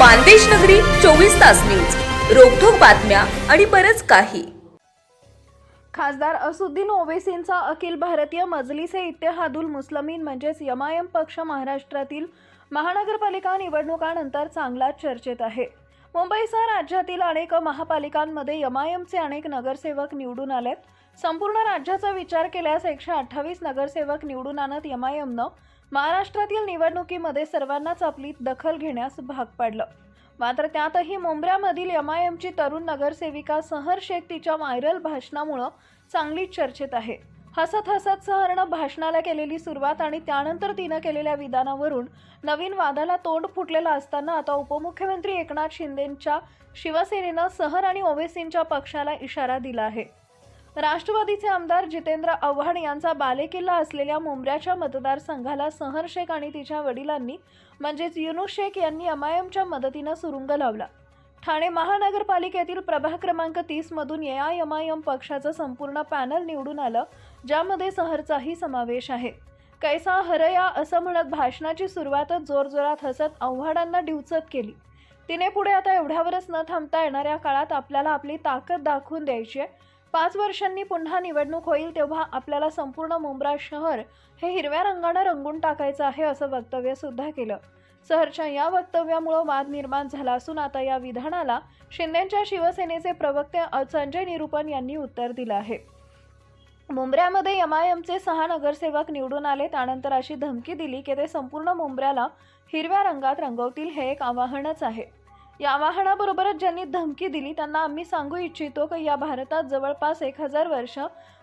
मानदेश नगरी चोवीस तास न्यूज. रोखोक बातम्या आणि बरच काही. खासदार असुद्दीन ओवेसींचा अखिल भारतीय मजलिसे इत्तेहादुल मुस्लमीन म्हणजेच यमायम पक्ष महाराष्ट्रातील महानगरपालिका निवडणुकानंतर चांगलाच चर्चेत आहे. मुंबईसह राज्यातील अनेक महापालिकांमध्ये यमायमचे अनेक नगरसेवक निवडून आलेत. संपूर्ण राज्याचा विचार केल्यास एकशे अठ्ठावीस नगरसेवक निवडून आणत यमायमनं महाराष्ट्रातील निवडणुकीमध्ये सर्वांनाच आपली दखल घेण्यास भाग पाडलं. मात्र त्यातही मुंब्र्यामधील यमायमची तरुण नगरसेविका सहर शेख तिच्या व्हायरल भाषणामुळं चांगलीच चर्चेत आहे. हसत हसत सहरनं भाषणाला केलेली सुरुवात आणि त्यानंतर तिनं केलेल्या विधानावरून नवीन वादाला तोंड फुटलेलं असताना आता उपमुख्यमंत्री एकनाथ शिंदेंच्या शिवसेनेनं सहर आणि ओवेसींच्या पक्षाला इशारा दिला आहे. राष्ट्रवादीचे आमदार जितेंद्र आव्हाड यांचा बालेकिल्ला असलेल्या मुंब्र्याच्या मतदारसंघाला सहर शेख आणि तिच्या वडिलांनी म्हणजेच युनुस शेख यांनी एमआयएमच्या मदतीनं सुरुंग लावला. ठाणे महानगरपालिकेतील प्रभाग क्रमांक तीसमधून एआयएमआयएम पक्षाचं संपूर्ण पॅनल निवडून आलं ज्यामध्ये सहरचाही समावेश आहे. कैसा हरया असं म्हणत भाषणाची सुरुवातच जोरजोरात हसत आव्हाडांना डिवचत केली. तिने पुढे आता एवढ्यावरच न थांबता येणाऱ्या काळात आपल्याला आपली ताकद दाखवून द्यायची आहे. पाच वर्षांनी पुन्हा निवडणूक होईल तेव्हा आपल्याला संपूर्ण मुंब्रा शहर हे हिरव्या रंगानं रंगून टाकायचं आहे असं वक्तव्य सुद्धा केलं. सहरच्या या वक्तव्यामुळं वाद निर्माण झाला असून आता या विधानाला शिंदेच्या शिवसेनेचे प्रवक्ते संजय निरुपन यांनी उत्तर दिलं आहे. मुंब्र्यामध्ये एमआयएमचे सहा नगरसेवक निवडून आले त्यानंतर अशी धमकी दिली की ते संपूर्ण मुंब्र्याला हिरव्या रंगात रंगवतील हे एक आवाहनच आहे. या आवाहनाबरोबरच ज्यांनी धमकी दिली त्यांना आम्ही सांगू इच्छितो की या भारतात जवळपास एक हजार वर्ष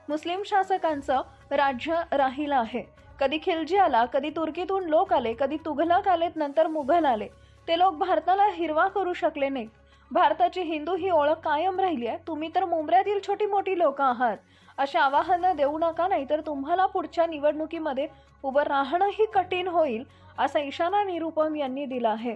मुस्लिम शासकांचं राज्य राहिलं आहे. कधी खिलजी आला कधी तुर्कीतून लोक आले कधी तुघलक आलेत नंतर मुघल आले. ते लोक भारताला हिरवा करू शकले नाहीत. भारताची हिंदू ही ओळख कायम राहिली आहे. तुम्ही तर मुंबऱ्यातील छोटी मोठी लोक आहात. अशा आवाहनं देऊ नका नाहीतर तुम्हाला पुढच्या निवडणुकीमध्ये उभं राहणंही कठीण होईल असा इशारा निरुपम यांनी दिला आहे.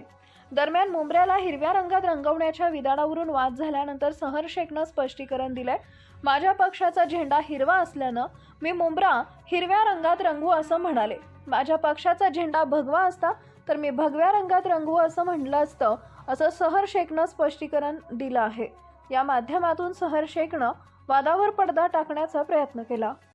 दरम्यान मुंबऱ्याला हिरव्या रंगात रंगवण्याच्या विधानावरून वाद झाल्यानंतर सहर शेखनं स्पष्टीकरण दिलंय. माझ्या पक्षाचा झेंडा हिरवा असल्यानं मी मुंब्रा हिरव्या रंगात रंगवू असं म्हणाले. माझ्या पक्षाचा झेंडा भगवा असता तर मी भगव्या रंगात रंगवू असं म्हणलं असतं असं सहर शेखनं स्पष्टीकरण दिलं आहे. या माध्यमातून सहर शेखनं वादावर पडदा टाकण्याचा प्रयत्न केला.